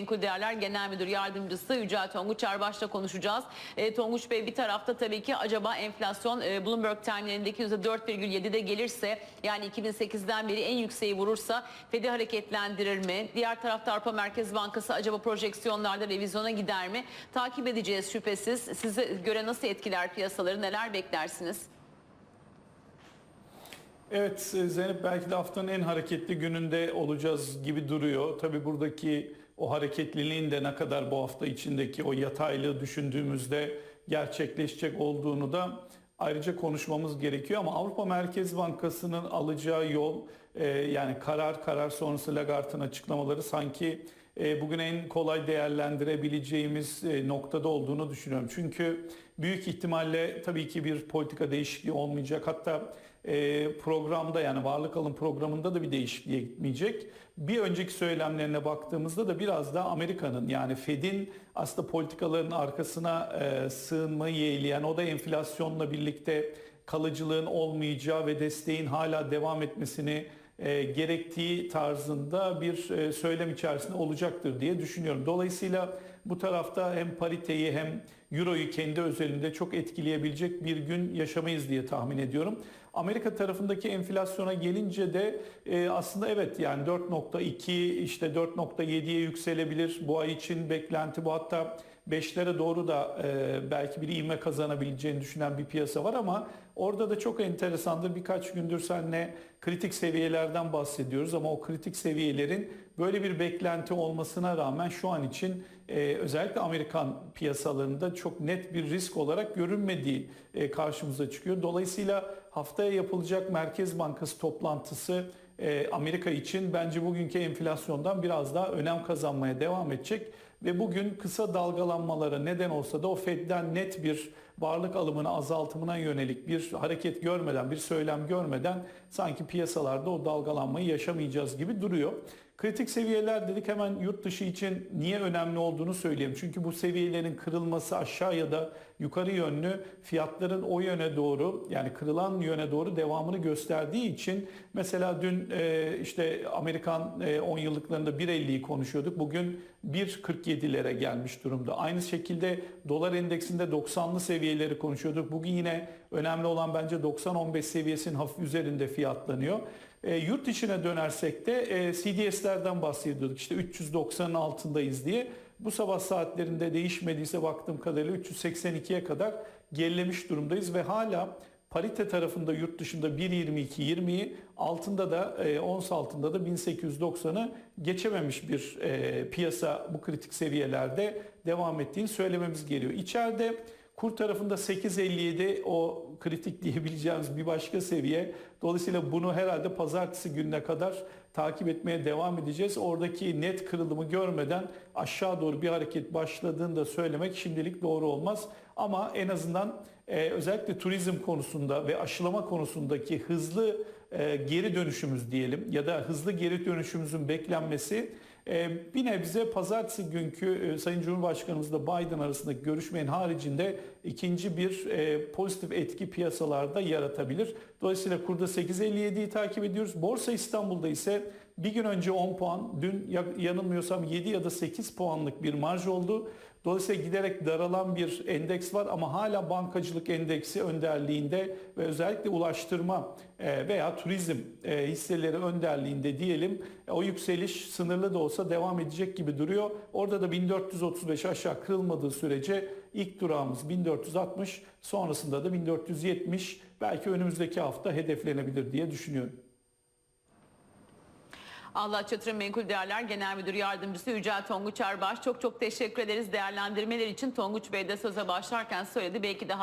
Menkul Değerler Genel Müdür Yardımcısı Yücel Tonguç Erbaş'la konuşacağız. E, Tonguç Bey bir tarafta tabii ki acaba enflasyon e, Bloomberg tahminlerindeki %4,7'de gelirse yani 2008'den beri en yükseği vurursa Fed'i hareketlendirir mi? Diğer tarafta Avrupa Merkez Bankası acaba projeksiyonlarda revizyona gider mi? Takip edeceğiz şüphesiz. Size göre nasıl etkiler piyasaları neler beklersiniz? Evet Zeynep belki de haftanın en hareketli gününde olacağız gibi duruyor. Tabii buradaki o hareketliliğin de ne kadar bu hafta içindeki o yataylığı düşündüğümüzde gerçekleşecek olduğunu da ayrıca konuşmamız gerekiyor. Ama Avrupa Merkez Bankası'nın alacağı yol e, yani karar karar sonrası Lagart'ın açıklamaları sanki bugün en kolay değerlendirebileceğimiz e, noktada olduğunu düşünüyorum. Çünkü büyük ihtimalle tabii ki bir politika değişikliği olmayacak. Hatta e, programda yani varlık alım programında da bir değişikliğe gitmeyecek. Bir önceki söylemlerine baktığımızda da biraz da Amerika'nın yani Fed'in aslında politikaların arkasına e, sığınmayı yeğleyen o da enflasyonla birlikte kalıcılığın olmayacağı ve desteğin hala devam etmesini e, gerektiği tarzında bir e, söylem içerisinde olacaktır diye düşünüyorum. Dolayısıyla bu tarafta hem pariteyi hem euroyu kendi özelinde çok etkileyebilecek bir gün yaşamayız diye tahmin ediyorum. Amerika tarafındaki enflasyona gelince de e, aslında evet yani 4.2 işte 4.7'ye yükselebilir. Bu ay için beklenti bu hatta 5'lere doğru da e, belki bir ivme kazanabileceğini düşünen bir piyasa var ama orada da çok enteresandır. Birkaç gündür seninle kritik seviyelerden bahsediyoruz ama o kritik seviyelerin böyle bir beklenti olmasına rağmen şu an için e, özellikle Amerikan piyasalarında çok net bir risk olarak görünmediği e, karşımıza çıkıyor. Dolayısıyla haftaya yapılacak Merkez Bankası toplantısı e, Amerika için bence bugünkü enflasyondan biraz daha önem kazanmaya devam edecek ve bugün kısa dalgalanmalara neden olsa da o Fed'den net bir varlık alımını azaltımına yönelik bir hareket görmeden, bir söylem görmeden sanki piyasalarda o dalgalanmayı yaşamayacağız gibi duruyor. Kritik seviyeler dedik hemen yurt dışı için niye önemli olduğunu söyleyeyim. Çünkü bu seviyelerin kırılması aşağı ya da yukarı yönlü fiyatların o yöne doğru yani kırılan yöne doğru devamını gösterdiği için mesela dün e, işte Amerikan e, 10 yıllıklarında 1.50'yi konuşuyorduk. Bugün 1.47'lere gelmiş durumda. Aynı şekilde dolar endeksinde 90'lı seviyeleri konuşuyorduk. Bugün yine önemli olan bence 90-15 seviyesinin hafif üzerinde fiyatlanıyor. E, yurt içine dönersek de e, CDS'lerden bahsediyorduk. İşte 390'ın altındayız diye. Bu sabah saatlerinde değişmediyse baktığım kadarıyla 382'ye kadar gerilemiş durumdayız ve hala parite tarafında yurt dışında 1.22-20'yi altında da e, ons altında da 1890'ı geçememiş bir e, piyasa bu kritik seviyelerde devam ettiğini söylememiz geliyor. İçeride Kur tarafında 8.57 o kritik diyebileceğimiz bir başka seviye. Dolayısıyla bunu herhalde pazartesi gününe kadar takip etmeye devam edeceğiz. Oradaki net kırılımı görmeden aşağı doğru bir hareket başladığını da söylemek şimdilik doğru olmaz. Ama en azından e, özellikle turizm konusunda ve aşılama konusundaki hızlı e, geri dönüşümüz diyelim ya da hızlı geri dönüşümüzün beklenmesi bir nebze pazartesi günkü e, Sayın Cumhurbaşkanımızla Biden arasındaki görüşmenin haricinde ikinci bir e, pozitif etki piyasalarda yaratabilir. Dolayısıyla kurda 8.57'yi takip ediyoruz. Borsa İstanbul'da ise bir gün önce 10 puan, dün yanılmıyorsam 7 ya da 8 puanlık bir marj oldu. Dolayısıyla giderek daralan bir endeks var ama hala bankacılık endeksi önderliğinde ve özellikle ulaştırma veya turizm hisseleri önderliğinde diyelim. O yükseliş sınırlı da olsa devam edecek gibi duruyor. Orada da 1435 aşağı kırılmadığı sürece ilk durağımız 1460 sonrasında da 1470 belki önümüzdeki hafta hedeflenebilir diye düşünüyorum. Allah Çatır'ın Menkul Değerler Genel Müdür Yardımcısı Yücel Tonguç Erbaş çok çok teşekkür ederiz değerlendirmeler için. Tonguç Bey de söze başlarken söyledi belki daha